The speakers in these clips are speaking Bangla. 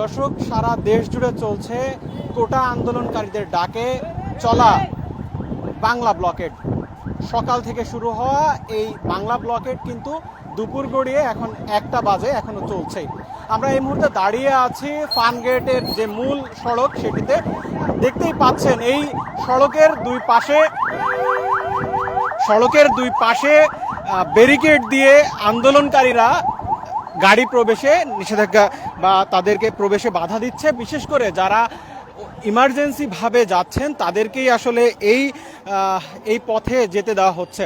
দর্শক, সারা দেশ জুড়ে চলছে কোটা আন্দোলনকারীদের ডাকে চলা বাংলা ব্লকেট। সকাল থেকে শুরু হওয়া এই বাংলা ব্লকেট কিন্তু দুপুর গড়িয়ে এখন একটা বাজে, এখনও চলছে। আমরা এই মুহূর্তে দাঁড়িয়ে আছি ফার্মগেটের যে মূল সড়ক, সেটিতে দেখতেই পাচ্ছেন, এই সড়কের দুই পাশে, সড়কের দুই পাশে ব্যারিকেড দিয়ে আন্দোলনকারীরা গাড়ি প্রবেশে নিষেধাজ্ঞা বা তাদেরকে প্রবেশে বাধা দিচ্ছে। বিশেষ করে যারা ইমার্জেন্সি ভাবে যাচ্ছেন, তাদেরকেই আসলে এই এই পথে যেতে দেওয়া হচ্ছে।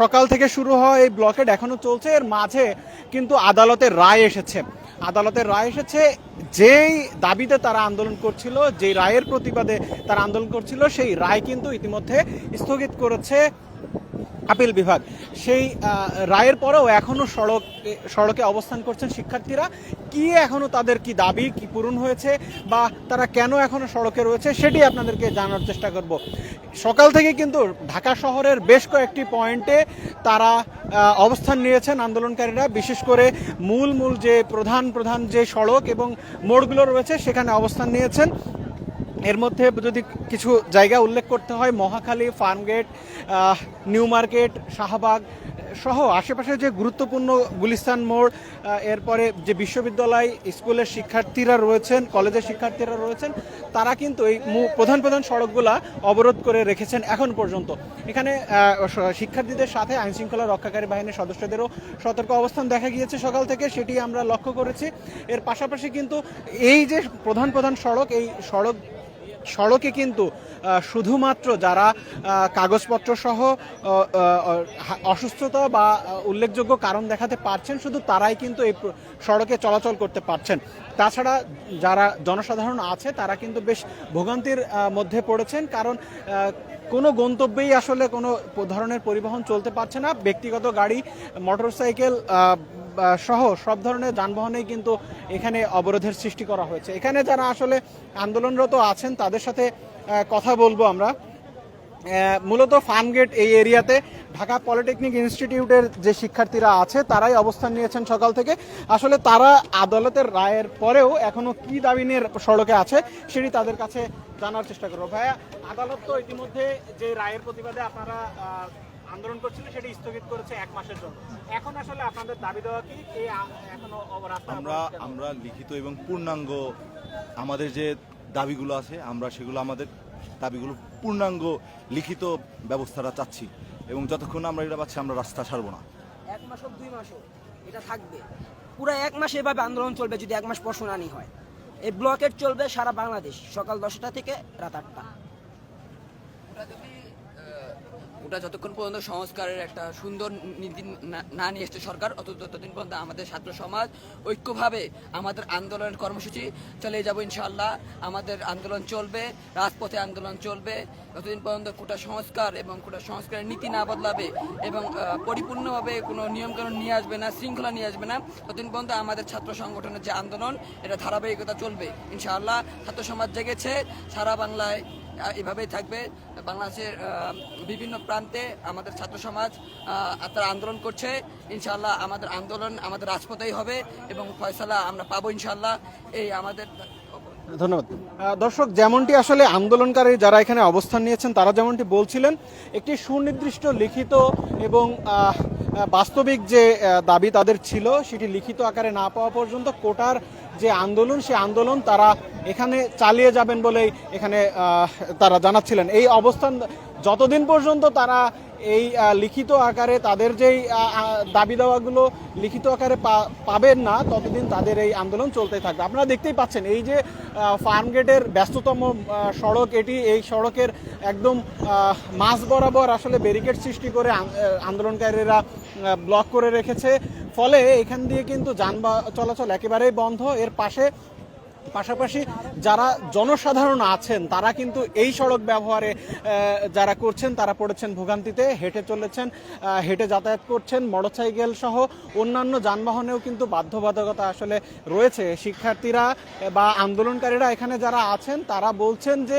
সকাল থেকে শুরু হওয়া এই ব্লকেট, এখনও চলছে। এর মাঝে কিন্তু আদালতের রায় এসেছে। আদালতের রায় এসেছে, যেই দাবিতে তারা আন্দোলন করছিল, যেই রায়ের প্রতিবাদে তারা আন্দোলন করছিল, সেই রায় কিন্তু ইতিমধ্যে স্থগিত করেছে। আপিল বিভাগ। সেই রায়ের পরেও এখনও সড়ক, সড়কে অবস্থান করছেন শিক্ষার্থীরা। কি এখনও তাদের কি দাবি, কি পূরণ হয়েছে, বা তারা কেন এখনও সড়কে রয়েছে, সেটি আপনাদেরকে জানার চেষ্টা করব। সকাল থেকে কিন্তু ঢাকা শহরের বেশ কয়েকটি পয়েন্টে তারা অবস্থান নিয়েছেন আন্দোলনকারীরা। বিশেষ করে মূল মূল যে প্রধান প্রধান যে সড়ক এবং মোড়গুলো রয়েছে, সেখানে অবস্থান নিয়েছেন। এর মধ্যে যদি কিছু জায়গা উল্লেখ করতে হয়, Mohakhali, Farmgate New Market, Shahbag সহ আশেপাশে যে গুরুত্বপূর্ণ গুলিস্তান মোড় এরপরে যে বিশ্ববিদ্যালয়, স্কুলের শিক্ষার্থীরা রয়েছেন, কলেজের শিক্ষার্থীরা রয়েছেন, তারা কিন্তু এই প্রধান প্রধান সড়কগুলা অবরোধ করে রেখেছেন এখন পর্যন্ত। এখানে শিক্ষার্থীদের সাথে আইনশৃঙ্খলা রক্ষাকারী বাহিনীর সদস্যদেরও সতর্ক অবস্থান দেখা গিয়েছে সকাল থেকে, সেটি আমরা লক্ষ্য করেছি। এর পাশাপাশি কিন্তু এই যে প্রধান প্রধান সড়ক, এই সড়ক সড়কে কিন্তু শুধুমাত্র যারা কাগজপত্র সহ অসুস্থতা বা উল্লেখযোগ্য কারণ দেখাতে পারছেন, শুধু তারাই কিন্তু এই সড়কে চলাচল করতে পারছেন। তাছাড়া যারা জনসাধারণ আছে, তারা কিন্তু বেশ ভোগান্তির মধ্যে পড়েছেন, কারণ কোনো গন্তব্যেই আসলে কোনো ধরনের পরিবহন চলতে পারছে না। ব্যক্তিগত গাড়ি, মোটরসাইকেল সহ সব ধরনের যানবাহনেই কিন্তু এখানে অবরোধের সৃষ্টি করা হয়েছে। এখানে যারা আসলে আন্দোলনরত আছেন, তাদের সাথে কথা বলব আমরা। মূলত ফার্মগেট এই এরিয়াতে ঢাকা পলিটেকনিক ইনস্টিটিউটের যে শিক্ষার্থীরা আছে তারাই অবস্থান নিয়েছেন সকাল থেকে। আসলে তারা আদালতের রায়ের পরেও এখনও কি দাবি নিয়ে সড়কে আছে সেটি তাদের কাছে জানার চেষ্টা করব। ভাইয়া আদালত তো ইতিমধ্যে যে রায়ের প্রতিবাদে আপনারা আন্দোলন করছিলেন সেটি স্থগিত করেছে এক মাসের জন্য। এখন আসলে আপনাদের দাবি দেওয়া কি? এই এখনও আমরা আমরা লিখিত এবং পূর্ণাঙ্গ আমাদের যে দাবিগুলো আছে আমরা সেগুলো আমাদের দাবিগুলো পূর্ণাঙ্গ লিখিত ব্যবস্থাটা চাচ্ছি এবং যতক্ষণ আমরা এটা পাচ্ছি, আমরা রাস্তা ছাড়বো না। এক মাস দুই মাস এটা থাকবে। পুরো এক মাস এভাবে আন্দোলন চলবে যদি এক মাস পর শুনানি হয়। এই ব্লকেট চলবে সারা বাংলাদেশ, সকাল দশটা থেকে রাত আটটা। ওটা যতক্ষণ পর্যন্ত সংস্কারের একটা সুন্দর নীতি না- নিয়ে এসছে সরকার, অত ততদিন পর্যন্ত আমাদের ছাত্র সমাজ ঐক্যভাবে আমাদের আন্দোলনের কর্মসূচি চালিয়ে যাব ইনশাআল্লাহ। আমাদের আন্দোলন চলবে, রাজপথে আন্দোলন চলবে। যতদিন পর্যন্ত কোটা সংস্কার এবং কোটা সংস্কারের নীতি না বদলাবে এবং পরিপূর্ণভাবে কোনো নিয়মকানুন নিয়ে আসবে না, শৃঙ্খলা নিয়ে আসবে না, ততদিন পর্যন্ত আমাদের ছাত্র সংগঠনের যে আন্দোলন, এটা ধারাবাহিকতা চলবে। ইনশাআল্লাহ ছাত্র সমাজ জেগেছে, সারা বাংলায় এভাবেই থাকবে। বাংলাদেশের বিভিন্ন প্রান্তে আমাদের ছাত্র সমাজ তারা আন্দোলন করছে। ইনশাআল্লাহ আমাদের আন্দোলন আমাদের রাজপথেই হবে এবং ফয়সালা আমরা পাবো ইনশাআল্লাহ। এই আমাদের ধন্যবাদ। দর্শক, যেমনটি আসলে আন্দোলনকারী যারা এখানে অবস্থান নিয়েছেন, তারা যেমনটি বলছিলেন, একটি সুনির্দিষ্ট লিখিত এবং বাস্তবিক যে দাবি তাদের ছিল, সেটি লিখিত আকারে না পাওয়া পর্যন্ত কোটার যে আন্দোলন, সে আন্দোলন তারা এখানে চালিয়ে যাবেন বলেই এখানে তারা জানাচ্ছিলেন। এই অবস্থান যতদিন পর্যন্ত তারা এই লিখিত আকারে তাদের যেই দাবি দাওয়াগুলো লিখিত আকারে পাবেন না, ততদিন তাদের এই আন্দোলন চলতে থাকবে। আপনারা দেখতেই পাচ্ছেন, এই যে ফার্মগেটের ব্যস্ততম সড়ক, এটি এই সড়কের একদম মাঝ বরাবর আসলে ব্যারিকেড সৃষ্টি করে আন্দোলনকারীরা ব্লক করে রেখেছে। ফলে এখান দিয়ে কিন্তু যানবাহন চলাচল একেবারেই বন্ধ। এর পাশে পাশাপাশি যারা জনসাধারণ আছেন, তারা কিন্তু এই সড়ক ব্যবহারে যারা করছেন, তারা পড়েছেন ভোগান্তিতে, হেঁটে চলেছেন হেঁটে যাতায়াত করছেন, মোটরসাইকেল সহ অন্যান্য যানবাহনেও কিন্তু বাধ্যবাধকতা আসলে রয়েছে। শিক্ষার্থীরা বা আন্দোলনকারীরা এখানে যারা আছেন, তারা বলছেন যে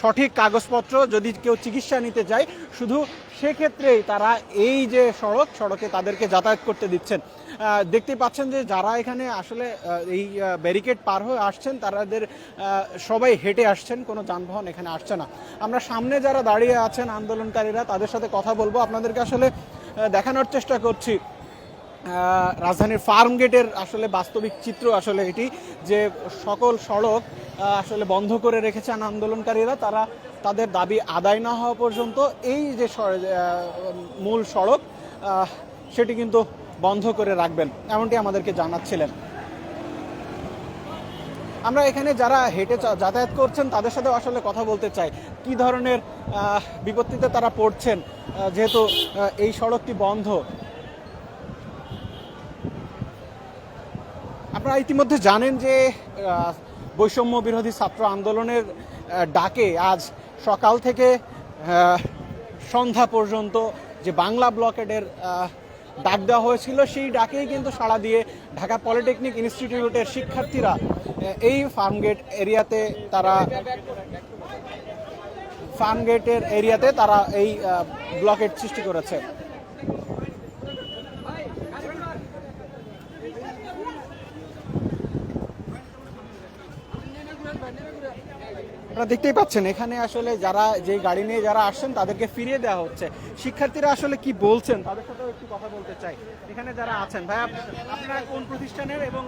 সঠিক কাগজপত্র যদি কেউ চিকিৎসা নিতে যায়, শুধু সেক্ষেত্রেই তারা এই যে সড়ক, সড়কে তাদেরকে যাতায়াত করতে দিচ্ছেন। আহ, দেখতেই পাচ্ছেন যে যারা এখানে আসলে এই ব্যারিকেড পার হয়ে আসছেন তাদের সবাই হেঁটে আসছেন কোনো যানবাহন এখানে আসছে না। আমরা সামনে যারা দাঁড়িয়ে আছেন আন্দোলনকারীরা তাদের সাথে কথা বলব। আপনাদেরকে আসলে দেখানোর চেষ্টা করছি। রাজধানীর ফার্ম গেটের আসলে বাস্তবিক চিত্র আসলে এটি যে সকল সড়ক আসলে বন্ধ করে রেখেছেন আন্দোলনকারীরা। তারা তাদের দাবি আদায় না হওয়া পর্যন্ত এই যে মূল সড়ক সেটি কিন্তু বন্ধ করে রাখবেন, এমনটি আমাদেরকে জানাচ্ছিলেন। আমরা এখানে যারা হেঁটে যাতায়াত করছেন, তাদের সাথে আসলে কথা বলতে চাই। কি ধরনের বিপত্তিতে তারা পড়ছেন? যেহেতু এই সড়কটি বন্ধ। আপনারা ইতিমধ্যে জানেন যে বৈষম্য বিরোধী ছাত্র আন্দোলনের ডাকে আজ সকাল থেকে সন্ধ্যা পর্যন্ত যে বাংলা ব্লকেডের ডাক দেওয়া হয়েছিল, সেই ডাকেই কিন্তু সাড়া দিয়ে ঢাকা পলিটেকনিক ইনস্টিটিউটের শিক্ষার্থীরা এই ফার্মগেট এরিয়াতে তারা ফার্মগেটের এরিয়াতে তারা এই ব্লকেট সৃষ্টি করেছে। আপনারা দেখতেই পাচ্ছেন, এখানে আসলে যারা যে গাড়ি নিয়ে যারা আসছেন, তাদেরকে ফিরিয়ে দেওয়া হচ্ছে। শিক্ষার্থীরা আসলে কি বলছেন? তাদের সাথেও একটু কথা বলতে চাই। এখানে যারা আছেন ভাই আপনারা কোন প্রতিষ্ঠানের এবং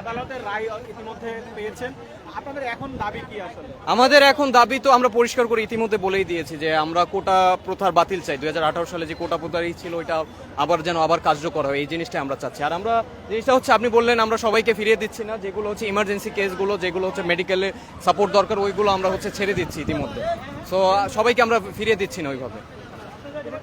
আদালতের রায় ইতিমধ্যে পেয়েছেন? আপনাদের এখন দাবি কি আসলে? আমাদের এখন দাবি তো আমরা পরিষ্কার করে ইতিমধ্যে বলেই দিয়েছি যে আমরা কোটা প্রথার বাতিল চাই। দুই হাজার আঠারো সালে যে কোটা প্রথারই ছিল, ওইটা আবার যেন আবার কার্যকর হয়, এই জিনিসটা আমরা চাচ্ছি। আর আমরা জিনিসটা হচ্ছে, আপনি বললেন, আমরা সবাইকে ফিরিয়ে দিচ্ছি না। যেগুলো হচ্ছে ইমার্জেন্সি কেসগুলো যেগুলো হচ্ছে মেডিকেলে সাপোর্ট দরকার, ওইগুলো আমরা হচ্ছে ছেড়ে দিচ্ছি ইতিমধ্যে। সো সবাইকে আমরা ফিরিয়ে দিচ্ছি না ওইভাবে। এটা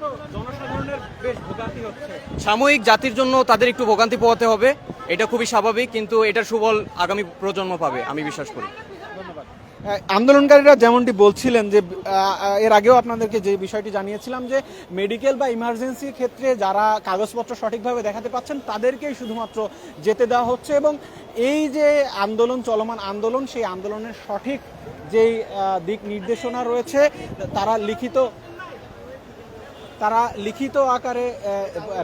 সাময়িক জাতির জন্য তাদের একটু ভোগান্তি পোহাতে হবে, এটা খুবই স্বাভাবিক, কিন্তু এটার সুবল আগামী প্রজন্ম পাবে, আমি বিশ্বাস করি। ধন্যবাদ আন্দোলনকারীরা যেমনটি বলছিলেন যে এর আগেও আপনাদেরকে যে বিষয়টি জানিয়েছিলাম যে মেডিকেল বা ইমার্জেন্সির ক্ষেত্রে যারা কাগজপত্র সঠিকভাবে দেখাতে পাচ্ছেন, তাদেরকেই শুধুমাত্র যেতে দেওয়া হচ্ছে এবং এই যে আন্দোলন, চলমান আন্দোলন, সেই আন্দোলনের সঠিক যেই দিক নির্দেশনা রয়েছে, তারা লিখিত তারা লিখিত আকারে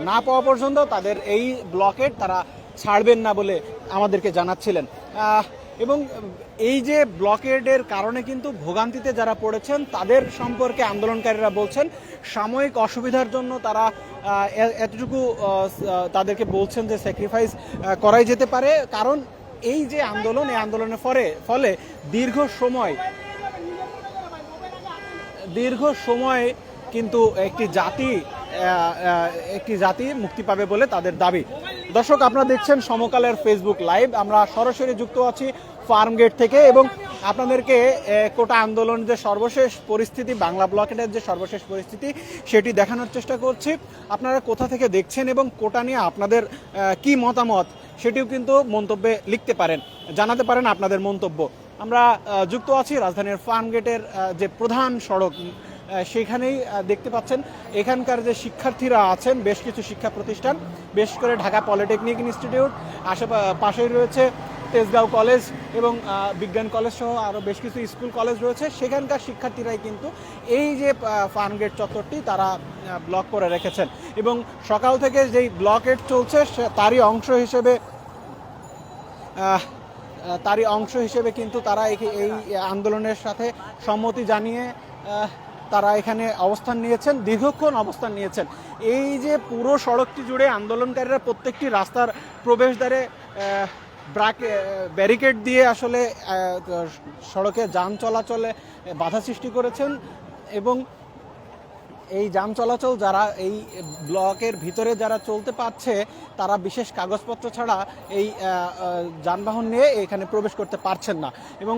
না পাওয়া পর্যন্ত তাদের এই ব্লকেট তারা ছাড়বেন না বলে আমাদেরকে জানাচ্ছিলেন। এবং এই যে ব্লকেডের কারণে কিন্তু ভোগান্তিতে যারা পড়েছেন, তাদের সম্পর্কে আন্দোলনকারীরা বলছেন, সাময়িক অসুবিধার জন্য তারা এতটুকু তাদেরকে বলছেন যে স্যাক্রিফাইস করাই যেতে পারে। কারণ এই যে আন্দোলন, এই আন্দোলনের ফলে ফলে দীর্ঘ সময় দীর্ঘ সময় কিন্তু একটি জাতি একটি জাতি মুক্তি পাবে বলে তাদের দাবি। দর্শক, আপনারা দেখছেন সমকালের ফেসবুক লাইভ আমরা সরাসরি যুক্ত আছি ফার্ম গেট থেকে এবং আপনাদেরকে কোটা আন্দোলন যে সর্বশেষ পরিস্থিতি, বাংলা ব্লকেটের যে সর্বশেষ পরিস্থিতি, সেটি দেখানোর চেষ্টা করছি। আপনারা কোথা থেকে দেখছেন এবং কোটা নিয়ে আপনাদের কি মতামত? সেটিও কিন্তু মন্তব্যে লিখতে পারেন, জানাতে পারেন আপনাদের মন্তব্য। আমরা যুক্ত আছি রাজধানীর ফার্ম গেটের যে প্রধান সড়ক সেখানেই দেখতে পাচ্ছেন এখানকার যে শিক্ষার্থীরা আছেন, বেশ কিছু শিক্ষা প্রতিষ্ঠান, বেশ করে ঢাকা পলিটেকনিক ইনস্টিটিউট আশেপাশেই রয়েছে তেজগাঁও কলেজ এবং বিজ্ঞান কলেজ সহ আরও বেশ কিছু স্কুল কলেজ রয়েছে। সেখানকার শিক্ষার্থীরাই কিন্তু এই যে ফার্ম গেট চত্বরটি তারা ব্লক করে রেখেছেন। এবং সকাল থেকে যেই ব্লকেট চলছে তারই অংশ হিসেবে তারই অংশ হিসেবে কিন্তু তারা এই- আন্দোলনের সাথে সম্মতি জানিয়ে তারা এখানে অবস্থান নিয়েছেন, দীর্ঘক্ষণ অবস্থান নিয়েছেন। এই যে পুরো সড়কটি জুড়ে আন্দোলনকারীরা প্রত্যেকটি রাস্তার প্রবেশদ্বারে ব্যারিকেড দিয়ে আসলে সড়কে যান চলাচলে বাধা সৃষ্টি করেছেন এবং এই যান চলাচল যারা, এই ব্লকের ভিতরে যারা চলতে পারছে, তারা বিশেষ কাগজপত্র ছাড়া এই যানবাহন নিয়ে এখানে প্রবেশ করতে পারছেন না। এবং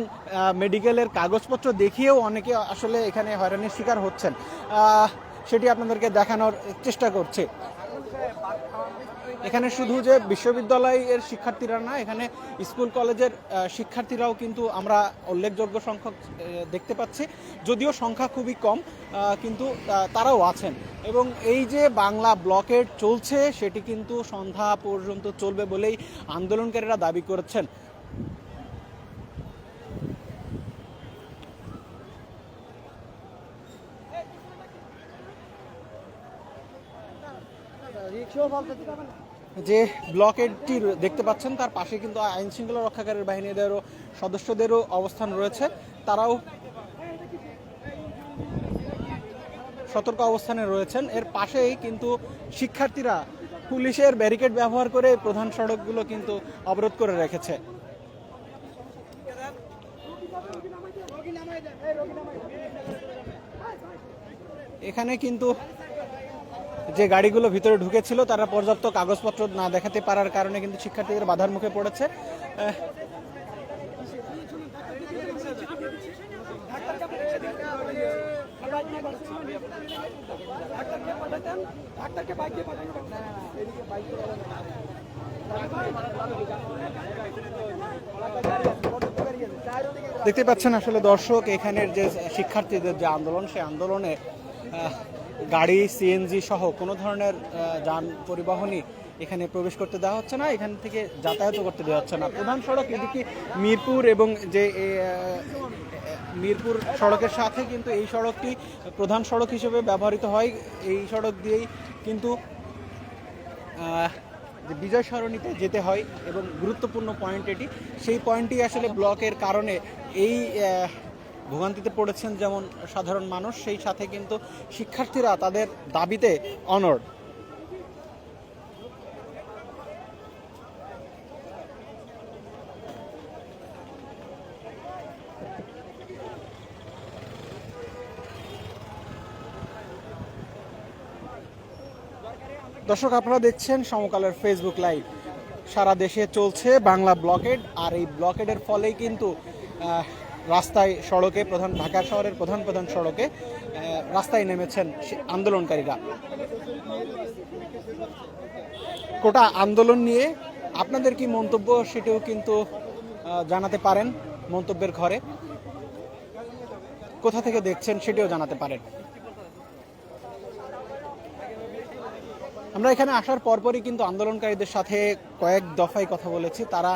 মেডিকেলের কাগজপত্র দেখিয়েও অনেকে আসলে এখানে হয়রানির শিকার হচ্ছেন। সেটি আপনাদেরকে দেখানোর চেষ্টা করছে। এখানে শুধু যে বিশ্ববিদ্যালয়ের শিক্ষার্থীরা না, এখানে স্কুল, কলেজের শিক্ষার্থীরাও কিন্তু আমরা উল্লেখযোগ্য সংখ্যক দেখতে পাচ্ছি। যদিও সংখ্যা খুবই কম কিন্তু তারাও আছেন। এবং এই যে বাংলা ব্লকেট চলছে, সেটি কিন্তু সন্ধ্যা পর্যন্ত চলবে বলেই আন্দোলনকারীরা দাবি করেছেন। যে ব্লকেডটি দেখতে পাচ্ছেন, তার পাশে কিন্তু আইন শৃঙ্খলা রক্ষাকারী বাহিনীদেরও, সদস্যদেরও অবস্থান রয়েছে। তারাও সতর্ক অবস্থানে রয়েছেন। এর পাশেই কিন্তু শিক্ষার্থীরা পুলিশের ব্যারিকেড ব্যবহার করে প্রধান সড়কগুলো কিন্তু অবরোধ করে রেখেছে। এখানে কিন্তু যে গাড়িগুলো ভিতরে ঢুকেছিল তারা পর্যাপ্ত কাগজপত্র না দেখাতে পারার কারণে কিন্তু শিক্ষার্থীদের বাধার মুখে পড়েছে। দেখতে পাচ্ছেন আসলে দর্শক, এখানের যে শিক্ষার্থীদের যে আন্দোলন, সেই আন্দোলনে গাড়ি সিএনজি সহ কোনো ধরনের যান পরিবহনই এখানে প্রবেশ করতে দেওয়া হচ্ছে না, এখান থেকে যাতায়াতও করতে দেওয়া হচ্ছে না। প্রধান সড়ক এদিকে মিরপুর এবং যে মিরপুর সড়কের সাথে কিন্তু এই সড়কটি প্রধান সড়ক হিসেবে ব্যবহৃত হয়। এই সড়ক দিয়েই কিন্তু বিজয় সরণিতে যেতে হয় এবং গুরুত্বপূর্ণ পয়েন্ট এটি। সেই পয়েন্টটি আসলে ব্লকের কারণে এই ভোগান্তিতে পড়েছেন যেমন সাধারণ মানুষ, সেই সাথে কিন্তু শিক্ষার্থীরা তাদের দাবিতে অনড় দর্শক, আপনারা দেখছেন সমকালের ফেসবুক লাইভ সারা দেশে চলছে বাংলা ব্লকেড, আর এই ব্লকেডের ফলেই কিন্তু রাস্তায় সড়কে প্রধান, ঢাকা শহরের প্রধান প্রধান সড়কে রাস্তায় নেমেছেন আন্দোলনকারীরা। কোটা আন্দোলন নিয়ে আপনাদের কি মন্তব্য সেটিও কিন্তু জানাতে পারেন মন্তব্যের ঘরে। কোথা থেকে দেখছেন সেটিও জানাতে পারেন। আমরা এখানে আসার পরপরই কিন্তু আন্দোলনকারীদের সাথে কয়েক দফায় কথা বলেছি। তারা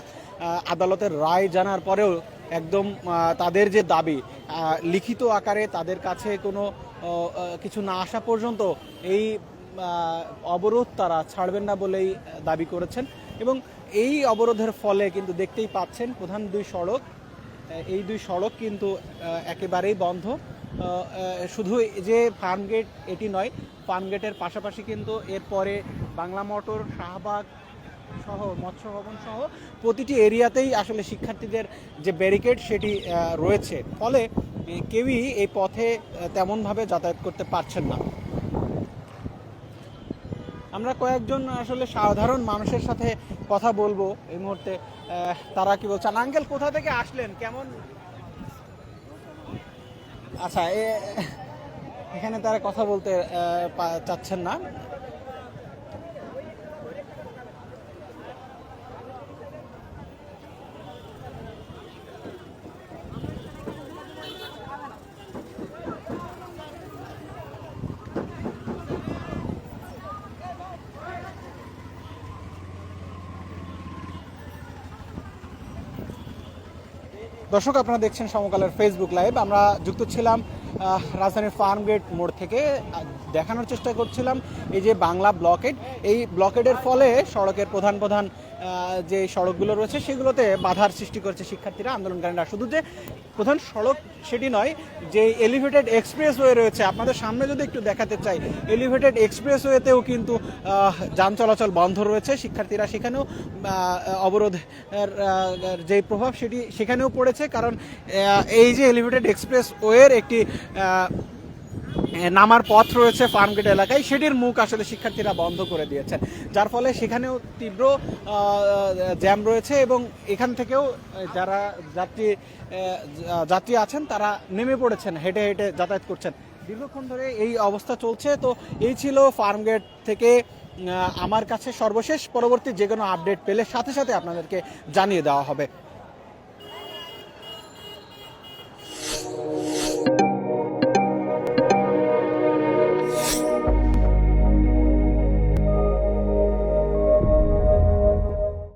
আদালতের রায় জানার পরেও একদম তাদের যে দাবি লিখিত আকারে তাদের কাছে কোনো কিছু না আসা পর্যন্ত এই অবরোধ তারা ছাড়বেন না বলেই দাবি করেছেন। এবং এই অবরোধের ফলে কিন্তু দেখতেই পাচ্ছেন প্রধান দুই সড়ক এই দুই সড়ক কিন্তু একেবারেই বন্ধ। শুধু যে ফার্মগেট এটি নয় ফার্মগেটের পাশাপাশি কিন্তু এরপরে বাংলা মোটর, শাহবাগ সহ, মৎস্য ভবন সহ প্রতিটি এরিয়াতেই আসলে শিক্ষার্থীদের যে ব্যারিকেড সেটি রয়েছে। ফলে কেউই এই পথে তেমনভাবে যাতায়াত করতে পারছেন না। আমরা কয়েকজন আসলে সাধারণ মানুষের সাথে কথা বলব এই মুহূর্তে। তারা কি বলছেন, আঙ্কেল, কোথা থেকে আসলেন? কেমন? আচ্ছা এখানে তারা কথা বলতে চাচ্ছেন না। দর্শক, আপনারা দেখছেন সমকালের ফেসবুক লাইভ আমরা যুক্ত ছিলাম রাজধানীর ফার্ম গেট মোড় থেকে। দেখানোর চেষ্টা করছিলাম এই যে বাংলা ব্লকেড এই ব্লকেডের ফলে সড়কের প্রধান প্রধান যে সড়কগুলো রয়েছে, সেগুলোতে বাধার সৃষ্টি করছে শিক্ষার্থীরা, আন্দোলনকারীরা। শুধু যে প্রধান সড়ক, সেটি নয়, যে এলিভেটেড এক্সপ্রেসওয়ে রয়েছে, আপনাদের সামনে যদি একটু দেখাতে চাই এলিভেটেড এক্সপ্রেসওয়েতেও কিন্তু যান চলাচল বন্ধ রয়েছে। শিক্ষার্থীরা সেখানেও অবরোধের যে প্রভাব, সেটি সেখানেও পড়েছে। কারণ এই যে এলিভেটেড এক্সপ্রেস ওয়ের একটি নামার পথ রয়েছে ফার্মগেট এলাকায়। সেটির মুখ আসলে শিক্ষার্থীরা বন্ধ করে দিয়েছেন যার ফলে সেখানেও তীব্র জ্যাম রয়েছে এবং এখান থেকেও যারা যাত্রী যাত্রী আছেন, তারা নেমে পড়েছেন, হেঁটে হেঁটে যাতায়াত করছেন। দীর্ঘক্ষণ ধরে এই অবস্থা চলছে। তো এই ছিল ফার্মগেট থেকে আমার কাছে সর্বশেষ। পরবর্তী যে কোনো আপডেট পেলে সাথে সাথে আপনাদেরকে জানিয়ে দেওয়া হবে।